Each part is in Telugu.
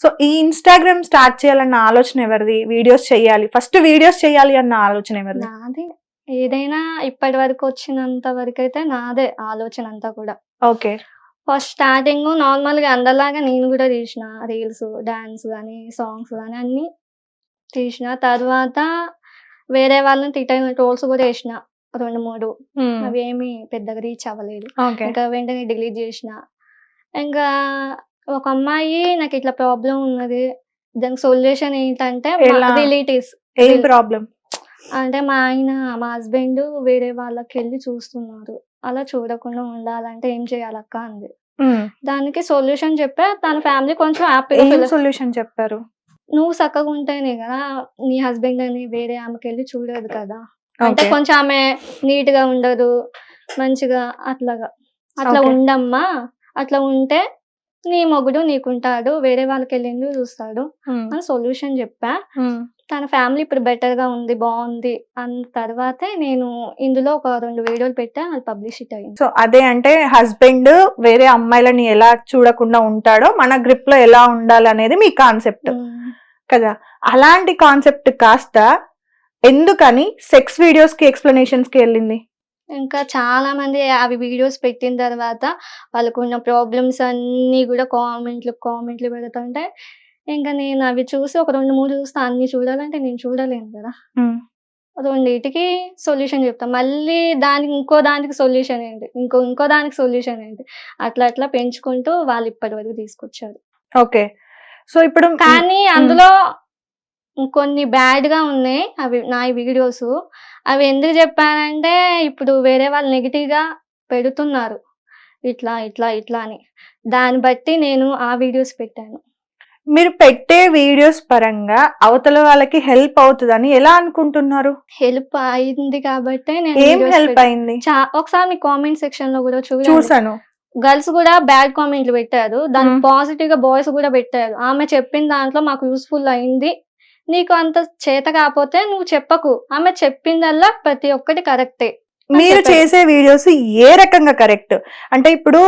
సో ఈ ఇన్స్టాగ్రామ్ స్టార్ట్ చేయాలన్న ఆలోచన ఎవరిది? వీడియోస్ చేయాలి. ఫస్ట్ వీడియోస్ చేయాలి అన్న ఆలోచన ఎవరిది? నాదే. ఏదైనా ఇప్పటి వరకు వచ్చినంత వరకు అయితే నాదే ఆలోచన అంతా కూడా. ఓకే. ఫస్ట్ స్టార్టింగ్ నార్మల్గా అందరిలాగా నేను కూడా తీసిన రీల్స్ డాన్స్ కానీ సాంగ్స్ కానీ అన్ని తీసిన. తర్వాత వేరే వాళ్ళని తిట్టిన ట్రోల్స్ కూడా వేసిన రెండు మూడు. అవి ఏమి పెద్దగా రీచ్ అవ్వలేదు. ఇంకా వెంటనే డిలీట్ చేసిన. ఇంకా ఒక అమ్మాయి నాకు ఇట్లా ప్రాబ్లం ఉన్నది. దానికి సొల్యూషన్ ఏంటంటే ఎలా? రిలేటివ్స్ ఏం ప్రాబ్లం అంటే మా ఆయన మా హస్బెండ్ వేరే వాళ్ళకి వెళ్ళి చూస్తున్నారు. అలా చూడకుండా ఉండాలంటే ఏం చేయాలక్క అంది. దానికి సొల్యూషన్ చెప్పా తన ఫ్యామిలీ కొంచెం ఏం హ్యాపీగా సొల్యూషన్ చెప్పారు? నువ్వు చక్కగా ఉంటేనే కదా నీ హస్బెండ్ అని వేరే ఆమెకి వెళ్ళి చూడదు కదా. అంటే కొంచెం ఆమె నీట్గా ఉండదు మంచిగా అట్లాగా. అట్లా Okay. ఉండమ్మా అట్లా ఉంటే నీ మొగుడు నీకుంటాడు వేరే వాళ్ళకి వెళ్ళి ఎందుకు చూస్తాడు అని సొల్యూషన్ చెప్పా. తన ఫ్యామిలీ ఇప్పుడు బెటర్గా ఉంది బాగుంది అన్న తర్వాతే నేను ఇందులో ఒక రెండు వీడియోలు పెట్టా అది పబ్లిసిటీ అయింది. సో అదే అంటే హస్బెండ్ వేరే అమ్మాయిలని ఎలా చూడకుండా ఉంటాడో మన గ్రిప్లో ఎలా ఉండాలి అనేది మీ కాన్సెప్ట్. కదా? అలాంటి కాన్సెప్ట్ కాస్త ఎందుకని సెక్స్ వీడియోస్కి ఎక్స్ప్లెనేషన్స్కి వెళ్ళింది? ఇంకా చాలా మంది అవి వీడియోస్ పెట్టిన తర్వాత వాళ్ళకు ఉన్న ప్రాబ్లమ్స్ అన్ని కూడా కామెంట్లు కామెంట్లు పెడుతుంటే ఇంకా నేను అవి చూసి ఒక రెండు మూడు చూస్తే అన్ని చూడాలంటే నేను చూడలేను కదా. రెండింటికి సొల్యూషన్ చెప్తాం. మళ్ళీ దానికి ఇంకో దానికి సొల్యూషన్ ఏంటి? ఇంకో ఇంకో దానికి సొల్యూషన్ ఏంటి? అట్లా అట్లా పెంచుకుంటూ వాళ్ళు ఇప్పటి వరకు తీసుకొచ్చారు. ఓకే. సో ఇప్పుడు కానీ అందులో కొన్ని బ్యాడ్గా ఉన్నాయి అవి నా వీడియోస్. అవి ఎందుకు చెప్పానంటే ఇప్పుడు వేరే వాళ్ళు నెగిటివ్గా పెడుతున్నారు. ఇట్లా ఇట్లా ఇట్లా అని. దాన్ని బట్టి నేను ఆ వీడియోస్ పెట్టాను. మీరు పెట్టే వీడియోస్ పరంగా అవతల వాళ్ళకి హెల్ప్ అవుతుందని ఎలా అనుకుంటున్నారు? హెల్ప్ అయింది కాబట్టి నేను ఏం videos హెల్ప్. అయింది? చా- ఒకసారి మీ కామెంట్ సెక్షన్లో కూడా చూడండి. చూసాను గర్ల్స్ కూడా బ్యాడ్ కామెంట్లు పెట్టారు. మ్మ్. పాజిటివ్గా బాయ్స్ కూడా పెట్టారు. ఆమె చెప్పిన దాంట్లో మాకు యూస్ఫుల్ అయింది. నీకు అంత చేత కాకపోతే నువ్వు చెప్పకు. ఆమె చెప్పిందల్లా ప్రతి ఒక్కటి కరెక్టే. మీరు. చేసే వీడియోస్ ఏ రకంగా కరెక్ట్? అంటే ఇప్పుడు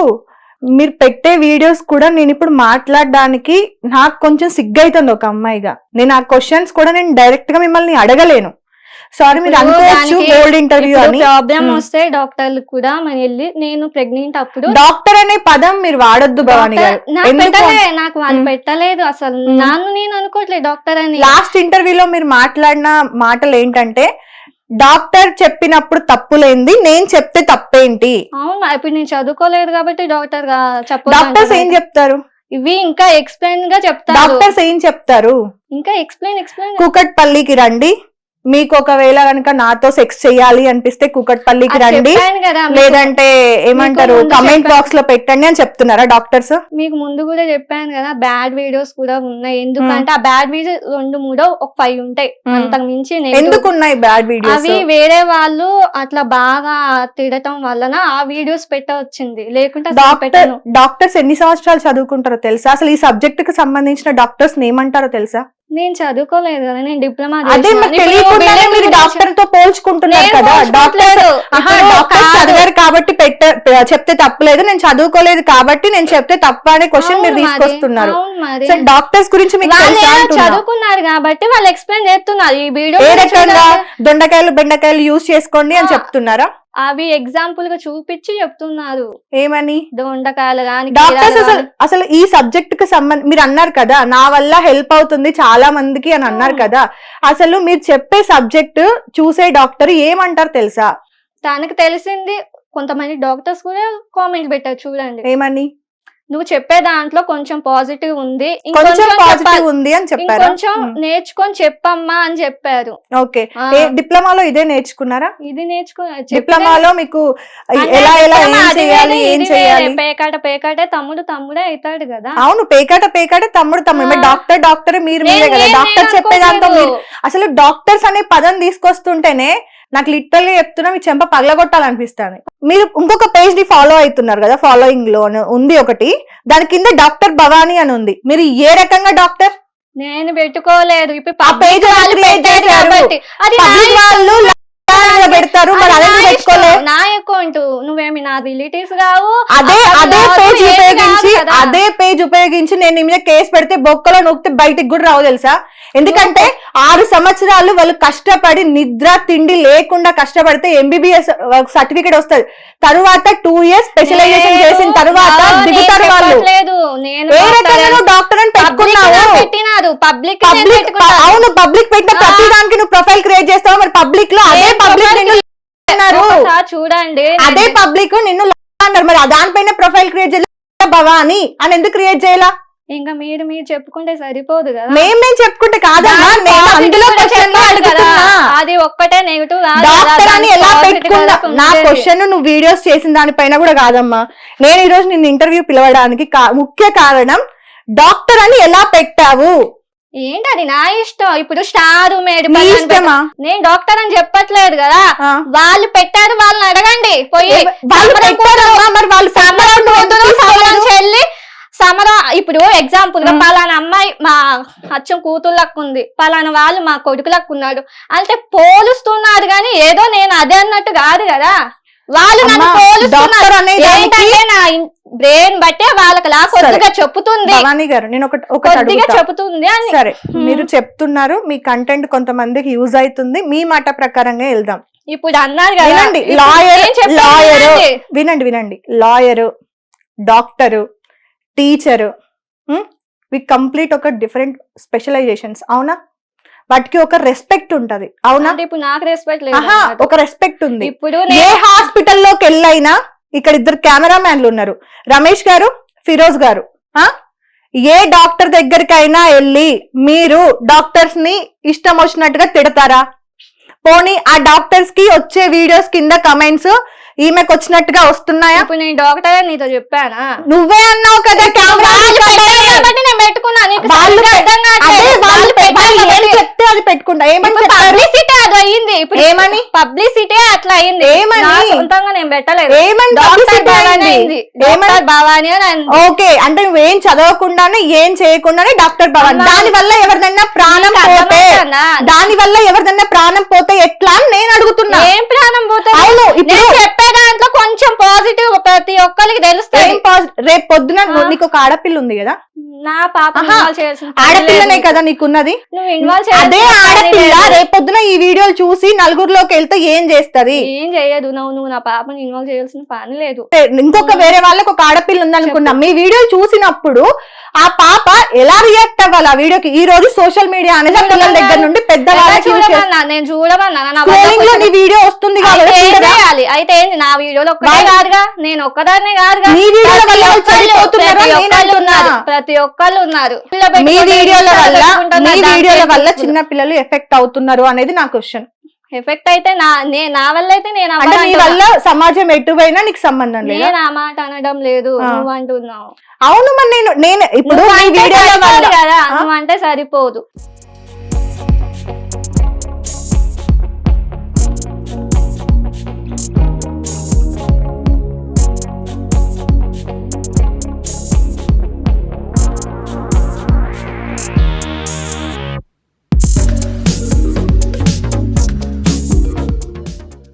మీరు పెట్టే వీడియోస్ కూడా నేను ఇప్పుడు మాట్లాడడానికి నాకు కొంచెం సిగ్గైతుంది ఒక అమ్మాయిగా. నేను ఆ క్వశ్చన్స్ కూడా నేను డైరెక్ట్గా మిమ్మల్ని అడగలేను. సారీ మీరు అనుకోవచ్చు గోల్డ్ ఇంటర్వ్యూ అని. ప్రాబ్లం మ్మ్. వస్తే డాక్టర్లు కూడా మనం వెళ్ళి నేను ప్రెగ్నెంట్ అప్పుడు డాక్టర్ అనే పదం మీరు వాడొద్దు భవాని గారు. నాకు వాళ్ళు మ్మ్. పెట్టలేదు అసలు. మ్మ్. నన్ను నేను అనుకోవట్లేదు డాక్టర్ అని. లాస్ట్ ఇంటర్వ్యూలో మీరు మాట్లాడిన మాటలు ఏంటంటే డాక్టర్ చెప్పినప్పుడు తప్పులేంది నేను చెప్తే తప్పేంటి? అవును ఇప్పుడు నేను చదువుకోలేదు కాబట్టి డాక్టర్ డాక్టర్స్ ఏం చెప్తారు? ఇవి ఇంకా ఎక్స్ప్లెయిన్గా చెప్తారు. డాక్టర్స్ ఏం చెప్తారు? ఇంకా ఎక్స్ప్లెయిన్ ఎక్స్ప్లెయిన్ కుకట్పల్లికి రండి. మీకు ఒకవేళ కనుక నాతో సెక్స్ చేయాలి అనిపిస్తే కుకట్పల్లికి రండి. లేదంటే ఏమంటారు కమెంట్. బాక్స్లో పెట్టండి అని చెప్తున్నారా డాక్టర్స్? మీకు ముందు కూడా చెప్పాను కదా బ్యాడ్ వీడియోస్ కూడా ఉన్నాయి. ఎందుకంటే ఆ బ్యాడ్ వీడియోస్ రెండు మూడో ఒక ఫైవ్ ఉంటాయి. అంతకు మించి. ఎందుకు ఉన్నాయి బ్యాడ్ వీడియోస్ అవి వేరే వాళ్ళు అట్లా బాగా తిడటం వలన ఆ వీడియోస్ పెట్టవచ్చింది. లేకుంటే డాక్టర్ డాక్టర్స్ ఎన్ని సంవత్సరాలు చదువుకుంటారో తెలుసా? అసలు ఈ సబ్జెక్ట్కి సంబంధించిన డాక్టర్స్ ఏమంటారో తెలుసా? నేను చదువుకోలేదు కదా నేను డిప్లొమా అదే మరి తెలియకుండానే మీరు డాక్టర్తో పోల్చుకుంటున్నారు కదా. డాక్టర్ చదివారు కాబట్టి పెట్ట చెప్తే తప్పలేదు. నేను చదువుకోలేదు కాబట్టి నేను చెప్తే తప్ప అనే క్వశ్చన్ మీరు తీసుకొస్తున్నారు. సో డాక్టర్స్ గురించి మీకు. చదువుకున్నారు కాబట్టి వాళ్ళు ఎక్స్ప్లెయిన్ చేస్తున్నారు. ఈ వీడియో ఏ రకంగా? దొండకాయలు బెండకాయలు యూజ్ చేసుకోండి అని. చెప్తున్నారా? అవి ఎగ్జాంపుల్గా చూపించి చెప్తున్నారు. ఏమని? దొండకాయలు కానీ డాక్టర్స్ అసలు అసలు ఈ సబ్జెక్ట్కి సంబంధ మీరు అన్నారు కదా నా వల్ల హెల్ప్ అవుతుంది చాలా మందికి అని అన్నారు. కదా అసలు మీరు చెప్పే సబ్జెక్ట్ చూసే డాక్టర్ ఏమంటారు తెలుసా? తనకు తెలిసింది కొంతమంది డాక్టర్స్ కూడా కామెంట్ పెట్టారు చూడండి. ఏమని? నువ్వు చెప్పే దాంట్లో కొంచెం పాజిటివ్ ఉంది కొంచెం పాజిటివ్. ఉంది అని చెప్పారా ఉమ్. నేర్చుకొని చెప్పమ్మా అని చెప్పారు ఓకే డిప్లొమాలో ఇదే నేర్చుకున్నారా ఇది నేర్చుకో డిప్లొమాలో మీకు ఎలా ఎలా ఏం చేయాలి ఏం. చేయాలి పేకాట పేకాటే తమ్ముడు తమ్ముడే అవుతాడు కదా అవును పేకాట పేకాట తమ్ముడు తమ్ముడు. డాక్టర్ డాక్టర్ మీరు మీరే కదా డాక్టర్ చెప్పేదాంతో. మీరు అసలు డాక్టర్స్ అనే పదం తీసుకొస్తుంటేనే నాకు లిటరల్గా చెప్తున్నా మీ చెంప పగలగొట్టాలనిపిస్తుంది. మీరు ఇంకొక పేజ్ని ఫాలో అవుతున్నారు కదా ఫాలోయింగ్లో ఉంది ఒకటి. దాని కింద డాక్టర్ భవానీ అని ఉంది. మీరు ఏ రకంగా డాక్టర్? నేను పెట్టుకోలేదు. ఇప్పుడు పెడతారు మరి అది అదే నా పెట్టుకోలే ఇష్టం. నా అకౌంట్ నువ్వేమి నా రిలేటివ్స్ కావు? అదే అదే పేజ్ ఉపయోగించి. అదే పేజ్ ఉపయోగించి నేను నీ మీద కేసు పెడితే బొక్కలో నొక్కితే బయటికి కూడా రావు తెలుసా? ఎందుకంటే ఆరు సంవత్సరాలు వాళ్ళు కష్టపడి నిద్ర తిండి లేకుండా కష్టపడితే ఎంబీబీఎస్ సర్టిఫికేట్ వస్తుంది. తరువాత టూ ఇయర్స్ స్పెషలైజేషన్ చేసిన తర్వాత దిగుతారు వాళ్ళు. ఏ రకంగా డాక్టర్ అని పెట్టుకున్నావు? పబ్లిక్ అవును పబ్లిక్ పెట్టిన. ప్రతి దానికి నువ్వు ప్రొఫైల్ క్రియేట్ చేస్తావు. మరి పబ్లిక్లో అదే పబ్లిక్ చూడండి అదే పబ్లిక్ నిన్ను అన్నారు. మరి దానిపైన ప్రొఫైల్ క్రియేట్ చేయాలి? భవాని? అని ఎందుకు క్రియేట్ చేయాలా? ఇంకా మీరు మీరు చెప్పుకుంటే సరిపోదు కదా. మేం మేము చెప్పుకుంటే కాదమ్మా. అందులో అది ఒక్కటే నెగిటివ్ డాక్టర్ అని ఎలా పెట్టుకున్నా నా క్వశ్చన్ నువ్వు వీడియోస్ చేసిన దానిపైన కూడా కాదమ్మా. నేను ఈ రోజు నిన్ను ఇంటర్వ్యూ పిలవడానికి ముఖ్య కారణం డాక్టర్ అని ఎలా పెట్టావు? ఏంటి అది నా ఇష్టం. ఇప్పుడు స్టార్ మేడ్ నేను డాక్టర్ అని చెప్పట్లేదు కదా. వాళ్ళు పెట్టారు వాళ్ళని అడగండి. పోయి వాళ్ళు సమరం? చెల్లి. ఇప్పుడు ఎగ్జాంపుల్గా. పలానా అమ్మాయి మా అచ్చం కూతుర్లకు ఉంది. పలానా వాళ్ళు మా కొడుకులకు ఉన్నాడు. అంటే పోలుస్తున్నారు కానీ ఏదో నేను అదే అన్నట్టు కాదు కదా. వాళ్ళు నన్ను పోలుస్తున్నారు డాక్టర్ అనే దానికి ఏంటంటే నా బ్రెయిన్ బట్టే వాళ్ళకి లా కొద్దిగా చెప్పుతుంది భవానీ గారు నేను ఒకటి. చెప్పుతుంది అని. సరే. మీరు చెప్తున్నారు మీ కంటెంట్ కొంతమందికి యూజ్ అవుతుంది. మీ మాట ప్రకారంగా వెళ్దాం. ఇప్పుడు అన్నారు కదా. వినండి లాయర్ లాయర్. వినండి. వినండి లాయరు డాక్టరు టీచరు వి కంప్లీట్ ఒక డిఫరెంట్ స్పెషలైజేషన్స్ అవునా? వాటికి ఒక రెస్పెక్ట్ ఉంటది అవునా? ఇప్పుడు నాకు రెస్పెక్ట్. ఒక రెస్పెక్ట్ ఉంది. ఇప్పుడు ఏ హాస్పిటల్లోకి వెళ్ళైనా ఇక్కడ ఇద్దరు కెమెరామ్యాన్లు ఉన్నారు. రమేష్ గారు ఫిరోజ్ గారు. ఆ? ఏ డాక్టర్ దగ్గరికైనా వెళ్ళి మీరు డాక్టర్స్ని ఇష్టం వచ్చినట్టుగా తిడతారా? పోనీ ఆ డాక్టర్స్కి వచ్చే వీడియోస్ కింద కమెంట్స్ ఈమెకు వచ్చినట్టుగా వస్తున్నాయా? ఇప్పుడు నేను డాక్టర్ నీతో చెప్పానా? నువ్వే అన్నావు కదా కెమెరా వాళ్ళు పెట్టారు కాబట్టి నేను పెట్టుకున్నా నీకు వాళ్ళు సరిగ్గా అర్థం అదే కావట్లేదు. వాళ్ళు పెట్టాలి ఏం కాబట్టి చెప్తే అది పెట్టుకుంటా ఏమని ఇప్పుడు చెప్పారు పబ్లిసిటీ అది అయ్యింది ఇప్పుడు ఏమని? పబ్లిసిటీ అట్లా అయింది ఏమని? సొంతంగా నేను పెట్టలేదు ఏమని డాక్టర్ భవాని అని. ఓకే అంటే నువ్వేం చదవకుండానే ఏం చేయకుండానే డాక్టర్ భవన్. దాని వల్ల ఎవరిదైనా ప్రాణం పోతే? దాని వల్ల ఎవరిదైనా ప్రాణం పోతే ఎట్లా అని నేను అడుగుతున్నా ఏం ప్రాణం పోతుంది అవును ఇప్పుడు కొంచెం పాజిటివ్ ప్రతి ఒక్కరికి పాజ్- రేపు పొద్దున. నీకు ఒక ఆడపిల్ల ఉంది కదా? నా పాప ఆడపిల్లనే. కదా నీకున్నది? అదే ఆడపిల్ల. రేపు పొద్దున ఈ వీడియోలు చూసి నలుగురిలోకి వెళ్తే ఏం చేస్తది? ఏం చేయదు నువ్వు నువ్వు నా పాపని ఇన్వాల్వ్ చేయాల్సిన పని లేదు. ఇంకొక వేరే వాళ్ళకి ఒక ఆడపిల్ల ఉంది అనుకున్నాం మీ వీడియో చూసినప్పుడు ఆ పాప ఎలా రియాక్ట్ అవ్వాలి ఆ వీడియోకి? ఈ రోజు సోషల్ మీడియా అనేది పిల్లల దగ్గర నుండి పెద్ద ఎలా వాళ్ళకి use చేస్తుంది. చూడమన్నా నేను చూడమన్నా వీడియో వస్తుంది అయితే? చేయాలి? ఏంది? నా వీడియోలో ఒక్కటే కాదుగా నేను ఒక్కదాన్నే కాదుగా. ప్రతి ఒక్కళ్ళు-. ఉన్నారు. మీ వీడియోల వల్ల మీ వీడియోల వల్ల చిన్న పిల్లలు ఎఫెక్ట్ అవుతున్నారు అనేది నా క్వశ్చన్. ఎఫెక్ట్ అయితే నా నే నా వల్ల అయితే నేను అంటే నీ. వల్ల సమాజం ఎటువైనా నీకు సంబంధం లేదా? నేను? ఆ మాట అనడం లేదు. నువ్వు అంటున్నావు. అవును మరి నేను నేను ఇప్పుడు కదా? నువ్వు అంటే సరిపోదు.